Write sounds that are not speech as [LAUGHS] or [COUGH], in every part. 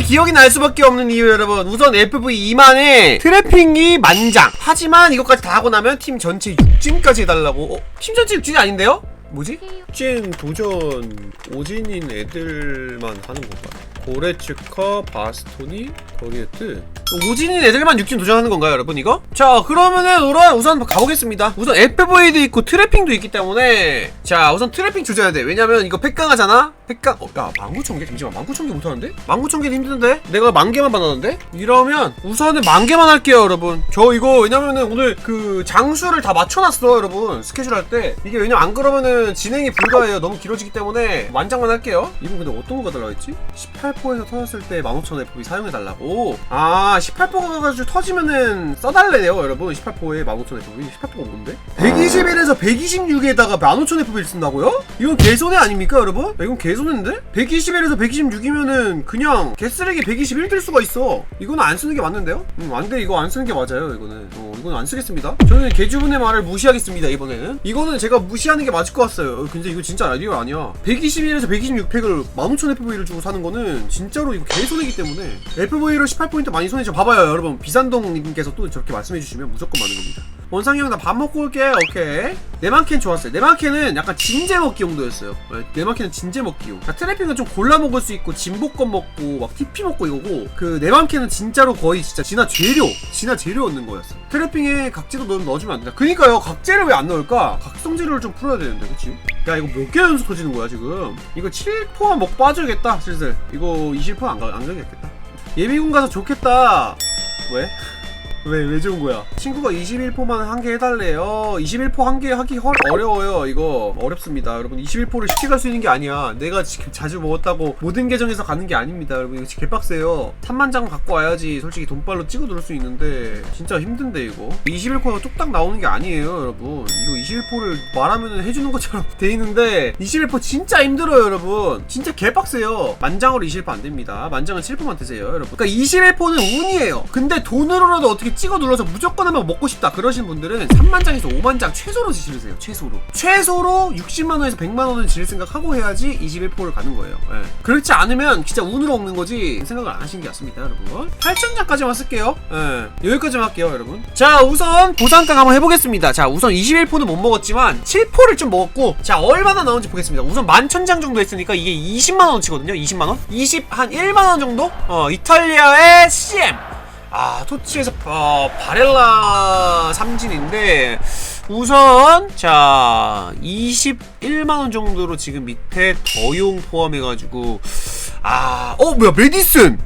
왜 기억이 날 수밖에 없는 이유 여러분 우선 FV 2만에 트래핑이 만장 하지만 이것까지 다 하고 나면 팀 전체 6진까지 해달라고 어? 팀 전체 6진이 아닌데요? 뭐지? 찐 도전 오진인 애들만 하는 건가? 고레츠커, 바스토니, 더리에트 오진인 애들만 6진 도전하는 건가요 여러분 이거? 자 그러면은 우선, 우선 가보겠습니다 우선 FV도 있고 트래핑도 있기 때문에 자 우선 트래핑 조져야 돼 왜냐면 이거 팩강하잖아? 팩강 어, 야 19,000개? 잠시만 19,000개 못하는데? 19,000개는 힘든데? 내가 만개만 받았는데? 이러면 우선은 만개만 할게요 여러분 저 이거 왜냐면은 오늘 그 장수를 다 맞춰놨어 여러분 스케줄 할 때 이게 왜냐면 안 그러면은 진행이 불가해요 너무 길어지기 때문에 만장만 할게요 이건 근데 어떤 거가 달라고 했지? 18포에서 터졌을 때 15,000 FV 사용해달라고 아 18포가 가지고 터지면은 써달래요 여러분 18포에 15,000 FV 18포가 뭔데? 121에서 126에다가 15,000 FV를 쓴다고요? 이건 개손해 아닙니까 여러분? 야, 이건 개손인데? 121에서 126이면은 그냥 개쓰레기 121될 수가 있어 이거는 안 쓰는 게 맞는데요? 음 안돼 이거 안 쓰는 게 맞아요 이거는 어 이거는 안 쓰겠습니다 저는 개주분의 말을 무시하겠습니다 이번에는 이거는 제가 무시하는 게 맞을 것 같아요 어, 근데 이거 진짜 라디오 아니야 121에서 126팩을 15,000 FV를 주고 사는 거는 진짜로 이거 개손해기 때문에 FV로 18포인트 많이 손해 죠 봐봐요 여러분. 비산동님께서 또 저렇게 말씀해 주시면 무조건 많은 겁니다. 원상이 형 나 밥 먹고 올게. 오케이. 네마켄 좋았어요. 네마켄은 약간 진제 먹기 용도였어요. 네, 네마켄은 진제 먹기용 자, 트래핑은 좀 골라 먹을 수 있고 진복권 먹고 막 TP 먹고 이거고 그 네마켄은 진짜로 거의 진짜 진화 재료 진화 재료 얻는 거였어 트래핑에 각재도 넣, 넣어주면 안 된다. 그니까요. 각재를 왜 안 넣을까? 각성 재료를 좀 풀어야 되는데 그치? 야 이거 몇 개 연속 터지는 거야 지금? 이거 7포만 먹고 빠져야겠다 슬슬. 이거 20포 안, 가, 안 가겠겠다 예비군 가서 좋겠다 왜? 왜, 왜 좋은 거야? 친구가 21포만 한 개 해달래요. 21포 한 개 하기 헐 어려워요. 이거 어렵습니다. 여러분 21포를 쉽게 갈 수 있는 게 아니야. 내가 지금 자주 먹었다고 모든 계정에서 가는 게 아닙니다. 여러분 이거 개빡세요. 3만 장 갖고 와야지 솔직히 돈발로 찍어 누를 수 있는데 진짜 힘든데 이거. 21포가 뚝딱 나오는 게 아니에요, 여러분. 이거 21포를 말하면 해주는 것처럼 [LAUGHS] 돼 있는데 21포 진짜 힘들어요, 여러분. 진짜 개빡세요. 만장으로 21포 안 됩니다. 만장은 7포만 드세요, 여러분. 그러니까 21포는 운이에요. 근데 돈으로라도 어떻게 찍어 눌러서 무조건 하면 먹고 싶다 그러신 분들은 3만 장에서 5만 장 최소로 지르세요 최소로 최소로 60만 원에서 100만 원을 지를 생각하고 해야지 21포를 가는 거예요 예. 그렇지 않으면 진짜 운으로 먹는 거지 생각을 안 하시는 게 낫습니다 여러분 8천 장까지만 쓸게요 예. 여기까지만 할게요 여러분 자 우선 보상가 한번 해보겠습니다 자 우선 21포는 못 먹었지만 7포를 좀 먹었고 자 얼마나 나오는지 보겠습니다 우선 11,000장 정도 했으니까 이게 20만 원어치거든요 20만 원? 20 한 1만 원 정도? 어 이탈리아의 CM 아 토치에서 어, 바렐라 삼진인데 우선 자 21만원 정도로 지금 밑에 더용 포함해가지고 아어 뭐야 메디슨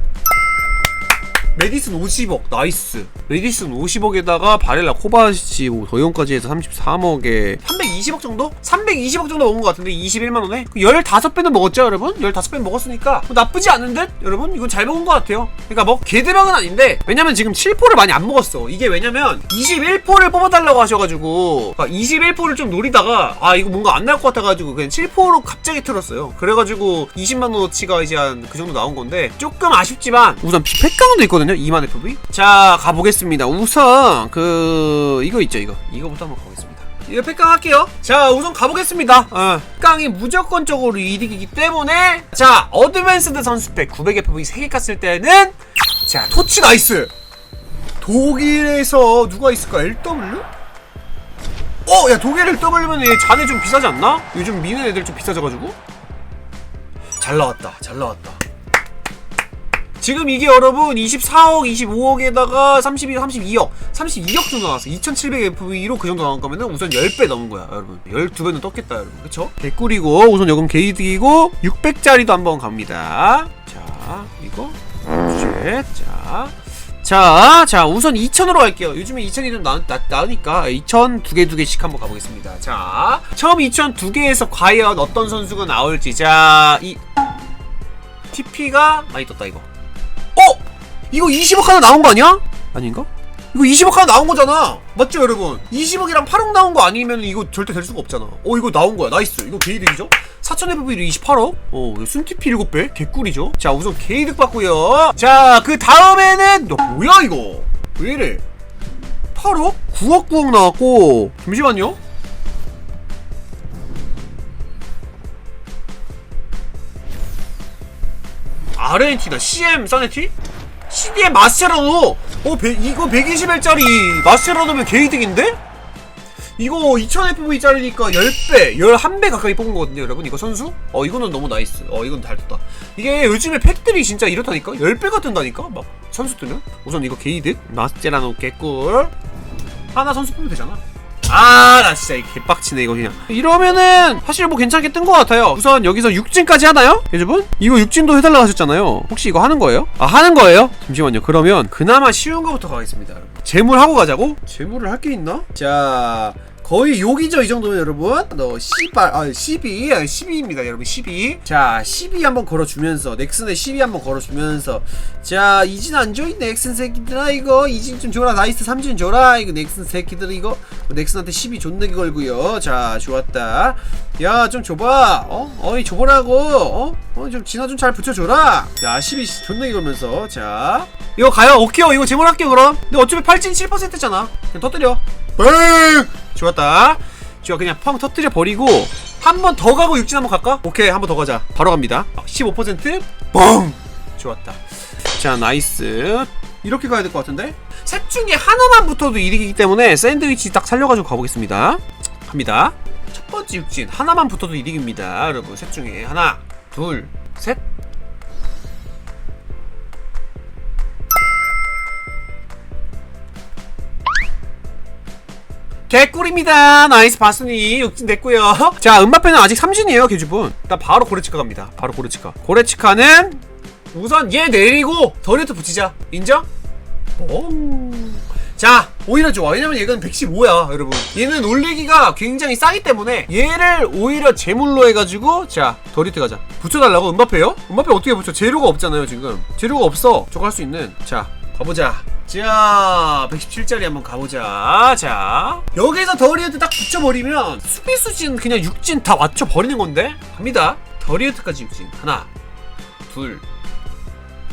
메디슨 50억 나이스. 메디슨 50억에다가 바렐라 코바시 뭐 더용까지 해서 33억에 320억 정도? 320억 정도 먹은 것 같은데 21만원에? 15배는 먹었죠 여러분? 15배 먹었으니까. 뭐 나쁘지 않은 듯? 여러분? 이건 잘 먹은 것 같아요. 그러니까 뭐 개대박은 아닌데 왜냐면 지금 7포를 많이 안 먹었어. 이게 왜냐면 21포를 뽑아달라고 하셔가지고 그러니까 21포를 좀 노리다가 아 이거 뭔가 안 나올 것 같아가지고 그냥 7포로 갑자기 틀었어요. 그래가지고 20만원어치가 이제 한 그 정도 나온 건데 조금 아쉽지만 우선 팩강도 있거든요 2만 FV 자 가보겠습니다. 우선 그 이거 있죠 이거. 이거부터 한번 가보겠습니다. 이거 팩강 할게요. 자 우선 가보겠습니다. 어. 팩강이 무조건적으로 이득이기 때문에 자 어드밴스드 선수팩 900 FV 3개 깠을 때는 자 토치 나이스! 독일에서 누가 있을까? LW? 어, 야 독일 LW면 얘 잔해 좀 비싸지 않나? 요즘 미는 애들 좀 비싸져가지고? 잘 나왔다 잘 나왔다 지금 이게 여러분 24억, 25억에다가 32, 32억, 32억 정도 나왔어. 2700FV로 그 정도 나온 거면은 우선 10배 넘은 거야, 여러분. 12배는 떴겠다, 여러분. 그쵸? 개꿀이고, 우선 요금 게이득이고, 600짜리도 한번 갑니다. 자, 이거. 셋, 자. 자, 자, 우선 2000으로 갈게요. 요즘에 2000이 좀 나, 나, 나으니까 2000 두 개 두 개씩 한번 가보겠습니다. 자, 처음 2000 두 개에서 과연 어떤 선수가 나올지. 자, 이 TP가 많이 떴다 이거. 어? 이거 20억 하나 나온 거 아니야? 아닌가? 이거 20억 하나 나온 거잖아. 맞죠, 여러분? 20억이랑 8억 나온 거 아니면 이거 절대 될 수가 없잖아. 어, 이거 나온 거야. 나이스. 이거 게이득이죠? 4,000 FV로 28억? 어, 순티피 7배? 개꿀이죠? 자, 우선 게이득 받고요. 자, 그 다음에는, 야, 뭐야, 이거? 왜 이래? 8억? 9억 9억 나왔고, 잠시만요. 아르헨티나 CM 사네티? CDM 마스체라노 어 배, 이거 120일짜리 마스체라노면 개이득인데? 이거 2000FV짜리니까 10배, 11배 가까이 뽑은 거거든요, 여러분. 이거 선수? 어, 이거는 너무 나이스. 어, 이건 잘 떴다. 이게 요즘에 팩들이 진짜 이렇다니까? 10배가 뜬다니까? 막, 선수 뜨면? 우선 이거 게이득. 마스테라노 개꿀. 하나 선수 뽑으면 되잖아. 아, 나 진짜 이 개빡치네, 이거 그냥. 이러면은, 사실 뭐 괜찮게 뜬 것 같아요. 우선 여기서 6진까지 하나요? 여러분? 이거 6진도 해달라고 하셨잖아요. 혹시 이거 하는 거예요? 아, 하는 거예요? 잠시만요. 그러면, 그나마 쉬운 거부터 가겠습니다, 여러분. 재물 하고 가자고? 재물을 할 게 있나? 자, 거의 욕이죠, 이 정도면 여러분. 너, 씨발, 아, 12, 아, 12입니다, 여러분, 12. 자, 12 한번 걸어주면서, 넥슨에 12 한번 걸어주면서, 자, 이진 안 줘있네, 넥슨 새끼들아, 이거. 이진 좀 줘라, 나이스 3진 줘라, 이거 넥슨 새끼들, 이거. 넥슨한테 12 존나게 걸고요. 자, 좋았다. 야, 좀 줘봐. 어? 어이, 줘보라고. 어? 어, 좀 진화 좀 잘 붙여줘라. 야, 12 존나게 걸면서. 자. 이거 가요. 오케이. 이거 제몰할게요, 그럼. 근데 어차피 8진 7%잖아. 그냥 터뜨려. 뻥! 좋았다. 좋아, 그냥 펑 터뜨려 버리고. 한 번 더 가고 육진 한번 갈까? 오케이, 한 번 더 가자. 바로 갑니다. 15% 뻥! 좋았다. 자, 나이스. 이렇게 가야 될 것 같은데? 셋 중에 하나만 붙어도 이득이기 때문에 샌드위치 딱 살려가지고 가보겠습니다. 갑니다. 첫 번째 육진 하나만 붙어도 이득입니다, 여러분. 셋 중에 하나, 둘, 셋. 개꿀입니다. 나이스 바스니 육진 됐고요. [LAUGHS] 자, 음바페는 아직 3진이에요, 개주분. 일단 바로 고레치카 갑니다. 바로 고레치카. 고레치카는 우선 얘 내리고 더레트 붙이자. 인정? 오. 자, 오히려 좋아. 왜냐면 얘는 115야, 여러분. 얘는 올리기가 굉장히 싸기 때문에 얘를 오히려 제물로 해가지고 자, 더리트 가자. 붙여달라고? 음바페요? 음바페 어떻게 붙여? 재료가 없잖아요, 지금. 재료가 없어. 저거 할 수 있는. 자, 가보자. 자, 117짜리 한번 가보자. 자, 여기서 더리에트 딱 붙여버리면 수비수진 그냥 육진 다 맞춰버리는 건데? 갑니다. 더리에트까지 육진. 하나, 둘,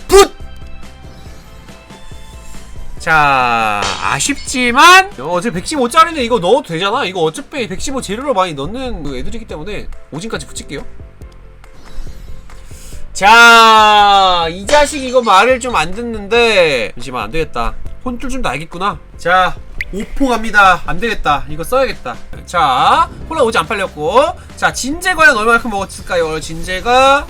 풋! 자, 아쉽지만 어차피 115짜리는 이거 넣어도 되잖아. 이거 어차피 115 재료로 많이 넣는 그 애들이기 때문에 오진까지 붙일게요. 자, 이 자식 이거 말을 좀 안 듣는데 잠시만 안 되겠다. 혼줄 좀 나겠구나. 자, 오포 갑니다. 안 되겠다. 이거 써야겠다. 자, 콜라 오지 안 팔렸고. 자, 진제 과연 얼마만큼 먹었을까요? 진제가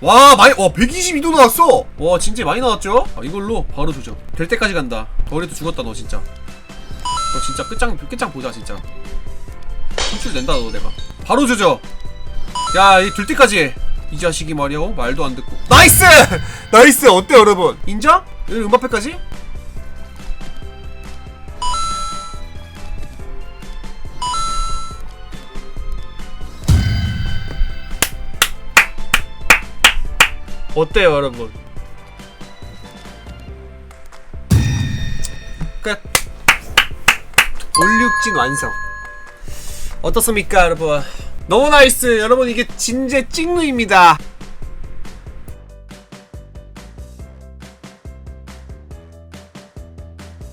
와 많이 와 122도 나왔어 와 진짜 많이 나왔죠 아, 이걸로 바로 조져 될 때까지 간다 더리도 죽었다 너 진짜 너 진짜 끝장 끝장 보자 진짜 선출 낸다 너 내가 바로 조져 야이 될 때까지 이 자식이 말이야. 어? 말도 안 듣고. 나이스! [LAUGHS] 나이스! 어때 여러분? 인정? 여기 음바페까지? 어때요 여러분? 끝. 올육진 완성. 어떻습니까 여러분 너무 나이스. 여러분 이게 진재 찍누입니다